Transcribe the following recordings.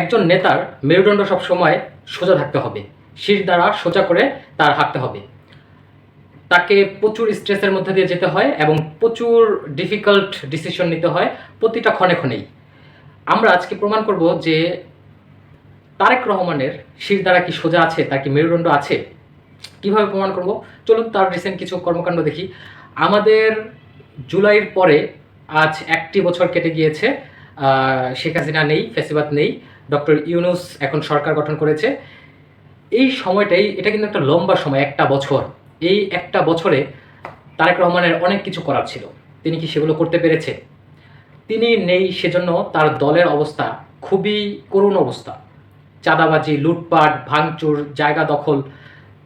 একজন নেতার মেরুদণ্ড সবসময় সোজা থাকতে হবে। শির দ্বারা সোজা করে তার হাঁটতে হবে। তাকে প্রচুর স্ট্রেসের মধ্যে দিয়ে যেতে হয় এবং প্রচুর ডিফিকাল্ট ডিসিশন নিতে হয় প্রতিটা ক্ষণে ক্ষণেই। আমরা আজকে প্রমাণ করব যে তারেক রহমানের শির দ্বারা কি সোজা আছে, তার কি মেরুদণ্ড আছে, কীভাবে প্রমাণ করব? চলুন তার রিসেন্ট কিছু কর্মকাণ্ড দেখি। আমাদের জুলাইয়ের পরে আজ একটি বছর কেটে গিয়েছে। শেখ হাসিনা নেই, ফেসিবাদ নেই। ডক্টর ইউনুস এখন সরকার গঠন করেছে। এই সময়টাই, এটা কিন্তু একটা লম্বা সময়, একটা বছর। এই একটা বছরে তারেক রহমানের অনেক কিছু করার ছিল। তিনি কি সেগুলো করতে পেরেছে? তিনি নেই সেজন্য তার দলের অবস্থা খুবই করুণ অবস্থা। চাঁদাবাজি, লুটপাট, ভাঙচুর, জায়গা দখল,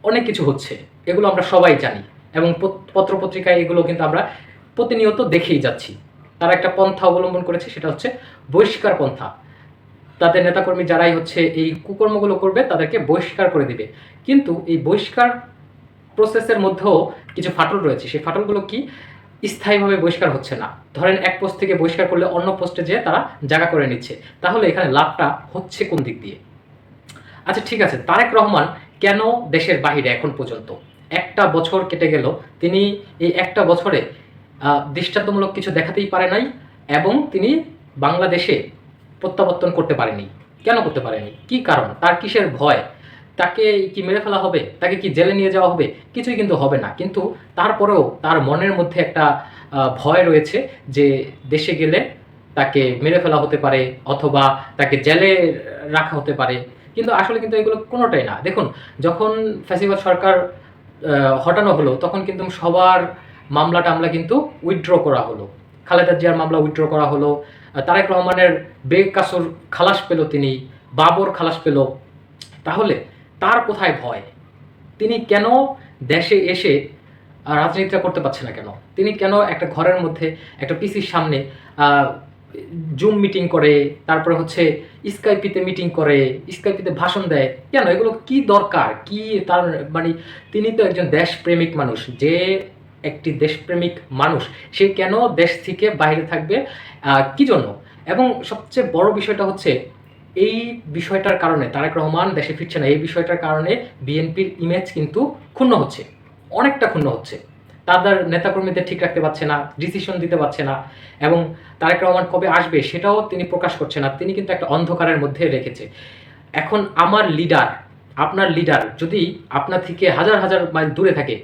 অনেক কিছু হচ্ছে। এগুলো আমরা সবাই জানি এবং পত- পত্রপত্রিকায় এগুলো কিন্তু আমরা প্রতিনিয়ত দেখেই যাচ্ছি। তারা একটা পন্থা অবলম্বন করেছে, সেটা হচ্ছে বহিষ্কার পন্থা। তাদের নেতাকর্মী যারাই হচ্ছে এই কুকর্মগুলো করবে, তাদেরকে বহিষ্কার করে দিবে। কিন্তু এই বহিষ্কার প্রসেসের মধ্যেও কিছু ফাটল রয়েছে। সেই ফাটলগুলো কি? স্থায়ীভাবে বহিষ্কার হচ্ছে না। ধরেন এক পোস্ট থেকে বহিষ্কার করলে অন্য পোস্টে যেয়ে তারা জায়গা করে নিচ্ছে। তাহলে এখানে লাভটা হচ্ছে কোন দিক দিয়ে? আচ্ছা ঠিক আছে। তারেক রহমান কেন দেশের বাহিরে এখন পর্যন্ত? একটা বছর কেটে গেল। তিনি এই একটা বছরে দৃষ্টান্তমূলক কিছু দেখাতেই পারে নাই এবং তিনি বাংলাদেশে প্রত্যাবর্তন করতে পারেনি। কেন করতে পারেনি? কি কারণ? তার কিসের ভয়? তাকে কি মেরে ফেলা হবে? তাকে কি জেলে নিয়ে যাওয়া হবে? কিছুই কিন্তু হবে না। কিন্তু তারপরেও তার মনের মধ্যে একটা ভয় রয়েছে যে দেশে গেলে তাকে মেরে ফেলা হতে পারে অথবা তাকে জেলে রাখা হতে পারে। কিন্তু আসলে কিন্তু এগুলো কোনোটাই না। দেখুন, যখন ফ্যাসিবাদ সরকার হটানো হলো, তখন কিন্তু সবার মামলা টামলা কিন্তু উইথড্র করা হলো। খালেদা জিয়ার মামলা উইথড্র করা হলো। তারেক রহমানের বেগ কাসুর খালাস পেল তিনি, বাবর খালাস পেল। তাহলে তার কোথায় ভয়? তিনি কেন দেশে এসে রাজনীতিটা করতে পারছে না কেন? তিনি কেন একটা ঘরের মধ্যে, একটা পিসির সামনে জুম মিটিং করে, তারপরে হচ্ছে স্কাইপিতে মিটিং করে, স্কাইপিতে ভাষণ দেয়? কেন? এগুলো কি দরকার? কি তার মানে তিনি তো একজন দেশপ্রেমিক মানুষ, যে একটি দেশপ্রেমিক মানুষ। সে কেন দেশ থেকে বাইরে থাকবে? কি জন্য? এবং সবচেয়ে বড় বিষয়টা হচ্ছে, এই বিষয়টার কারণে তারেক রহমান দেশে ফিরছে না, এই বিষয়টার কারণে বিএনপির ইমেজ কিন্তু ক্ষুণ্ণ হচ্ছে। অনেকটা ক্ষুণ্ণ হচ্ছে। তাদের নেতাকর্মীদের ঠিক রাখতে পারছে না ডিসিশন দিতে পারছে না, এবং তারেক রহমান কবে আসবে সেটাও তিনি প্রকাশ করছে না, তিনি কিন্তু একটা অন্ধকারের মধ্যে রেখেছে। এখন আমার লিডার আপনার লিডার যদি আপনার থেকে হাজার হাজার মাইল দূরে থাকে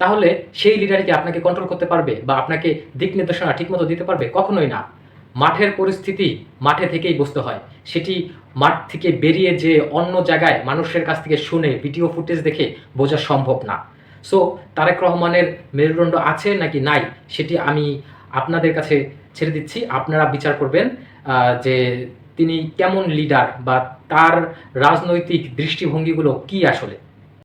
তাহলে সেই লিডার কি আপনাকে কন্ট্রোল করতে পারবে বা আপনাকে দিক নির্দেশনা ঠিকমতো দিতে পারবে? কখনোই না। মাঠের পরিস্থিতি মাঠে থেকেই বুঝতে হয়। সেটি মাঠ থেকে বেরিয়ে যে অন্য জায়গায় মানুষের কাছ থেকে শুনে ভিডিও ফুটেজ দেখে বোঝা সম্ভব না। সো তারেক রহমানের মেরুদণ্ড আছে নাকি নাই, সেটি আমি আপনাদের কাছে ছেড়ে দিচ্ছি। আপনারা বিচার করবেন যে তিনি কেমন লিডার বা তার রাজনৈতিক দৃষ্টিভঙ্গিগুলো কি আসলে?